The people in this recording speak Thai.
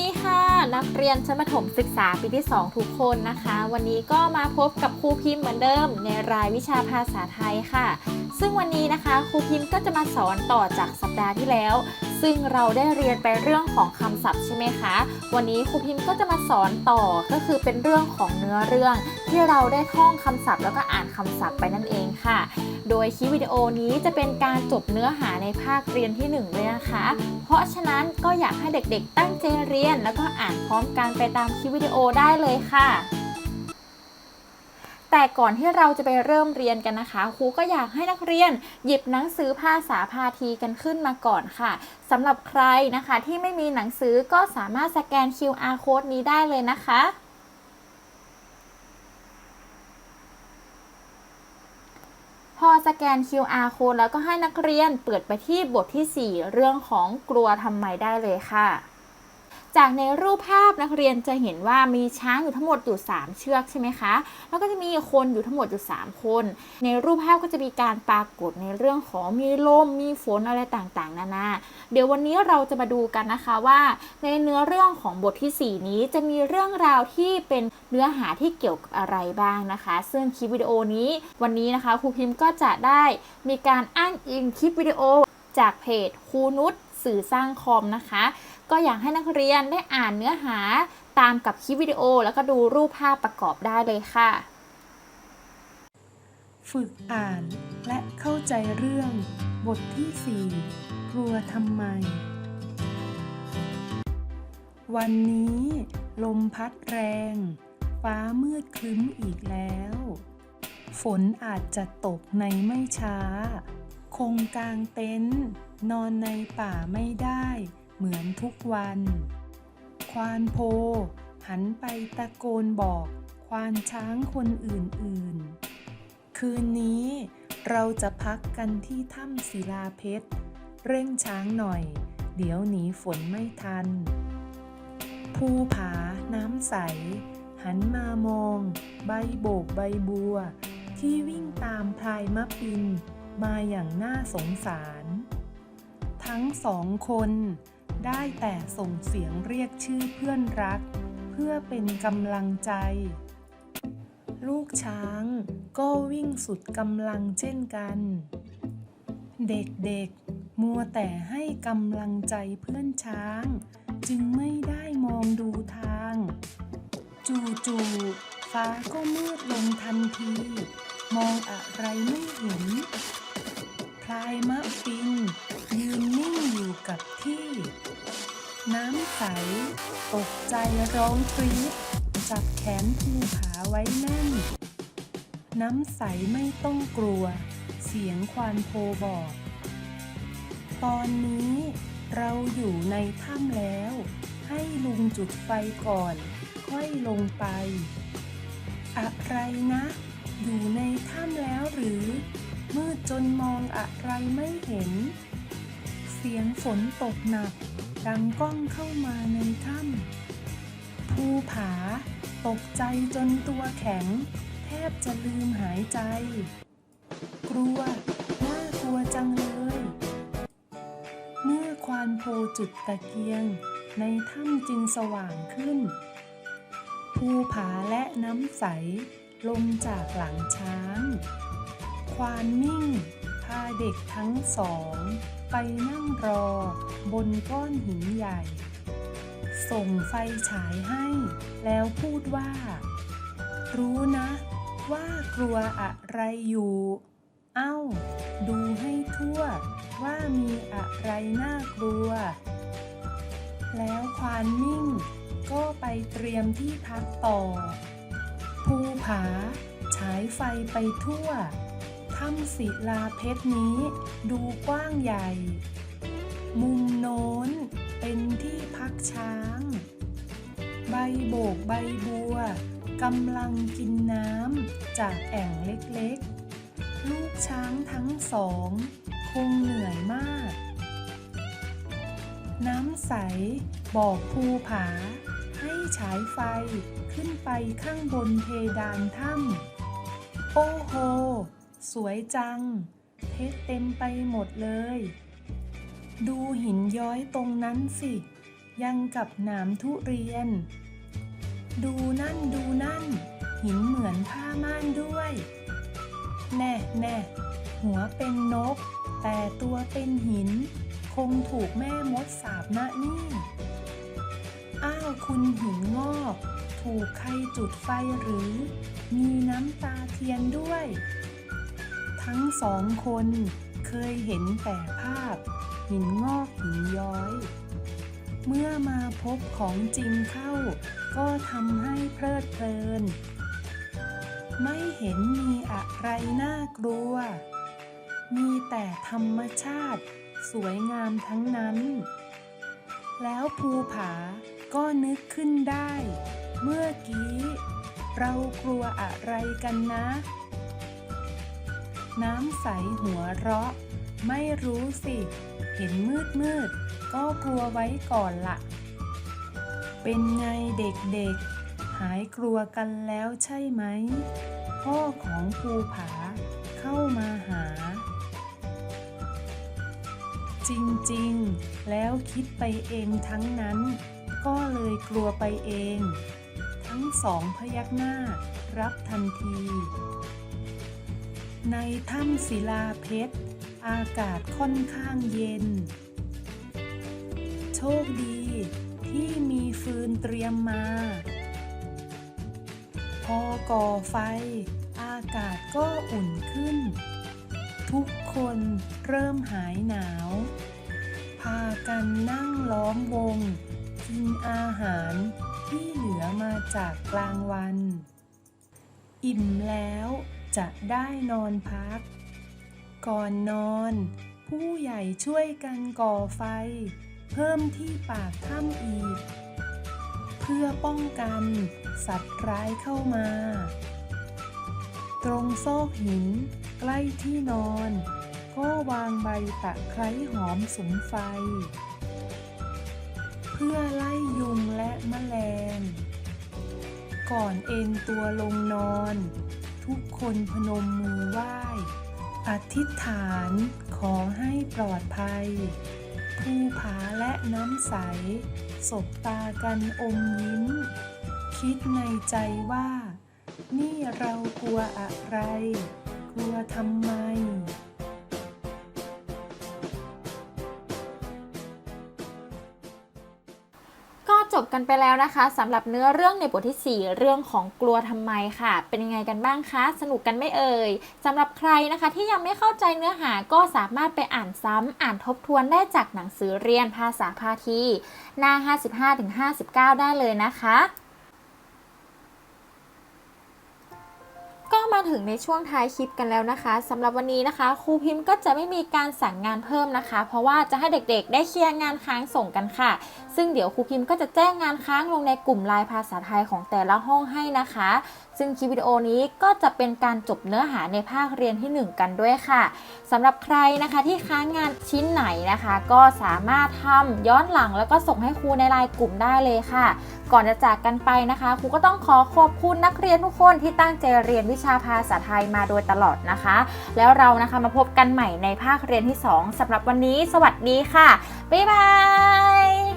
ดีค่ะ นักเรียนชั้นประถมศึกษาปีที่ 2 ทุกคนนะคะ วันนี้ก็มาพบกับครูพิมพ์เหมือนเดิม ในรายวิชาภาษาไทยค่ะ ซึ่งวันนี้นะคะครูพิมพ์ก็จะมาสอนต่อจากสัปดาห์ที่แล้ว ซึ่งเราได้เรียนไปเรื่องของคำศัพท์ใช่ไหมคะ วันนี้ครูพิมพ์ก็จะมาสอนต่อก็คือเป็นเรื่องของเนื้อเรื่อง ที่เราได้ท่องคำศัพท์แล้วก็อ่านคำศัพท์ไปนั่นเองค่ะ โดยคลิปวิดีโอนี้จะเป็นการจบเนื้อหาในภาคเรียนที่1เลยนะคะ เพราะฉะนั้นก็อยากให้เด็กๆ ตั้งใจเรียน แล้วก็อ่านพร้อมกันไปตามคลิปวิดีโอได้เลยค่ะแต่ก่อนที่เราจะไปเริ่มเรียนกันนะคะ ครูก็อยากให้นักเรียนหยิบหนังสือภาษาพาทีกันขึ้นมาก่อนค่ะสำหรับใครนะคะที่ไม่มีหนังสือก็สามารถสแกน QR code นี้ได้เลยนะคะ พอสแกน QR code แล้วก็ให้นักเรียนเปิดไปที่บทที่ 4 เรื่องของกลัวทำไมได้เลยค่ะ จากในรูปภาพนักเรียนจะเห็นว่ามีช้างอยู่ทั้งหมดอยู่ 3 เชือกใช่ไหมคะ แล้วก็จะมีคนอยู่ทั้งหมดอยู่ 3 คน ในรูปภาพก็จะมีการปรากฏในเรื่องของมีลมมีฝนอะไรต่างๆ นานา เดี๋ยววันนี้เราจะมาดูกันนะคะว่า ในเนื้อเรื่องของบทที่ 4 นี้จะมีเรื่องราวที่เป็นเนื้อหาที่เกี่ยวกับอะไรบ้างนะคะ ซึ่งคลิปวิดีโอนี้วันนี้นะคะครูพิมพ์ก็จะได้มีการอ้างอิงคลิปวิดีโอจากเพจครูนุชสื่อสร้างคอมนะคะ ก็อยากให้นักเรียนได้อ่านเนื้อหาตามกับคลิปวิดีโอ แล้วก็ดูรูปภาพประกอบได้เลยค่ะ ฝึกอ่านและเข้าใจเรื่อง บทที่4กลัวทำไม วันนี้ลมพัดแรง ฟ้ามืดครึ้มอีกแล้ว ฝนอาจจะตกในไม่ช้า คงกางเต็นท์นอนในป่าไม่ได้ เหมือนทุกวัน ควานโพ หันไปตะโกนบอก ควานช้างคนอื่นๆ คืนนี้เราจะพักกันที่ถ้ำศิลาเพชร เร่งช้างหน่อย เดี๋ยวหนีฝนไม่ทัน ภูผาน้ำใส หันมามอง ใบโบกใบบัว ที่วิ่งตามพลายมะปิน มาอย่างน่าสงสาร ทั้งสองคน ได้แต่ส่งเสียงเรียกชื่อเพื่อนรัก เพื่อเป็นกำลังใจ ลูกช้างก็วิ่งสุดกำลังเช่นกัน เด็กๆ มัวแต่ให้กำลังใจเพื่อนช้าง จึงไม่ได้มองดูทาง จู่ๆฟ้าก็มืดลงทันที มองอะไรไม่เห็นพลายมะปิน ยืนนิ่งอยู่กับที่ น้ำใส ตกใจร้องกรี๊ดจับแขนภูผาไว้แน่น น้ำใสไม่ต้องกลัว เสียงควานโพบอก ตอนนี้เราอยู่ในถ้ำแล้ว ให้ลุงจุดไฟก่อน ค่อยลงไป อะไรนะ อยู่ในถ้ำแล้วหรือ มืดจนมองอะไรไม่เห็น เสียงฝนตกหนัก ดังก้องเข้ามาในถ้ำภูผา ตกใจจนตัวแข็ง แทบจะลืมหายใจ กลัว น่ากลัวจังเลย เมื่อควานโพจุดตะเกียง ในถ้ำจึงสว่างขึ้น ภูผาและน้ำใส ลงจากหลังช้าง ควานนิ่งาเด็กทั้งสอง ไปนั่งรอบนก้อนหินใหญ่ ส่งไฟฉายให้ แล้วพูดว่า รู้นะ ว่ากลัวอะไรอยู่ เอ้า ดูให้ทั่วว่ามีอะไรน่ากลัว แล้วควานนิ่ง ก็ไปเตรียมที่พักต่อ ภูผา ฉายไฟไปทั่ว ถ้ำศิลาเพชรนี้ดูกว้างใหญ่ มุมโน้นเป็นที่พักช้าง ใบโบกใบบัวกำลังกินน้ำจากแอ่งเล็กๆ ลูกช้างทั้งสอง คงเหนื่อยมาก น้ำใสบอกภูผา ให้ฉายไฟขึ้นไปข้างบนเพดานถ้ำโอ้โห สวยจัง เพชรเต็มไปหมดเลย ดูหินย้อยตรงนั้นสิ ยังกับหนามทุเรียน ดูนั่นดูนั่น หินเหมือนผ้าม่านด้วย แน่แน่หัวเป็นนก แต่ตัวเป็นหิน คงถูกแม่มดสาบนะนี่ อ้าวคุณหินงอก ถูกใครจุดไฟหรือ มีน้ำตาเทียนด้วย ทั้งสองคนเคยเห็นแต่ภาพ หินงอกหินย้อย เมื่อมาพบของจริงเข้า ก็ทำให้เพลิดเพลิน ไม่เห็นมีอะไรน่ากลัว มีแต่ธรรมชาติ สวยงามทั้งนั้น แล้วภูผาก็นึกขึ้นได้ เมื่อกี้ เรากลัวอะไรกันนะ น้ำใสหัวเราะ ไม่รู้สิ เห็นมืดมืด ก็กลัวไว้ก่อนละเป็นไงเด็กๆ หายกลัวกันแล้วใช่ไหม พ่อของภูผาเข้ามาหา จริงๆ แล้วคิดไปเองทั้งนั้น ก็เลยกลัวไปเอง ทั้งสองพยักหน้ารับทันที ในถ้ำศิลาเพชร อากาศค่อนข้างเย็น โชคดีที่มีฟืนเตรียมมา พอก่อไฟ อากาศก็อุ่นขึ้น ทุกคนเริ่มหายหนาว พากันนั่งล้อมวง กินอาหารที่เหลือมาจากกลางวัน อิ่มแล้ว จะได้นอนพัก ก่อนนอน ผู้ใหญ่ช่วยกันก่อไฟ เพิ่มที่ปากถ้ำอีก เพื่อป้องกัน สัตว์ร้ายเข้ามา ตรงซอกหิน ใกล้ที่นอน ก็วางใบตะไคร้หอมสุมไฟ เพื่อไล่ยุงและแมลง ก่อนเอนตัวลงนอน ทุกคนพนมมือไหว้ อธิษฐานขอให้ปลอดภัยภูผาและน้ำใส สบตากันอมยิ้ม คิดในใจว่า นี่เรากลัวอะไร กลัวทำไม จบกันไปแล้วนะคะสำหรับเนื้อเรื่องในบทที่ 4 เรื่องของกลัวทำไมค่ะ เป็นยังไงกันบ้างคะ สนุกกันไม่เอ่ยสำหรับใครนะคะที่ยังไม่เข้าใจเนื้อหาก็สามารถไปอ่านซ้ำอ่านทบทวนได้จากหนังสือเรียนภาษาพาทีหน้า 55-59 ได้เลยนะคะ มาถึงในช่วงท้ายคลิปกันแล้วนะคะสำหรับวันนี้นะคะครูพิมพ์ก็จะไม่มีการสั่งงานเพิ่มนะคะ เพราะว่าจะให้เด็กๆ ได้เคลียร์งานค้างส่งกันค่ะ ซึ่งเดี๋ยวครูพิมพ์ก็จะแจ้งงานค้างลงในกลุ่มไลน์ภาษาไทยของแต่ละห้องให้นะคะ ซึ่งคลิปวิดีโอนี้ก็จะเป็นการจบเนื้อหาในภาคเรียนที่ 1 กันด้วยค่ะสำหรับใครนะคะที่ค้างงานชิ้นไหนนะคะ ก็สามารถทำย้อนหลังแล้วก็ส่งให้ครูในไลน์กลุ่มได้เลยค่ะ ก่อนจะจากกันไปนะคะครูก็ต้องขอขอบคุณนักเรียนทุกคนที่ตั้งใจเรียนวิชาภาษาไทยมาโดยตลอดนะคะ แล้วเรานะคะมาพบกันใหม่ในภาคเรียนที่ 2สำหรับวันนี้ สวัสดีค่ะ บ๊ายบาย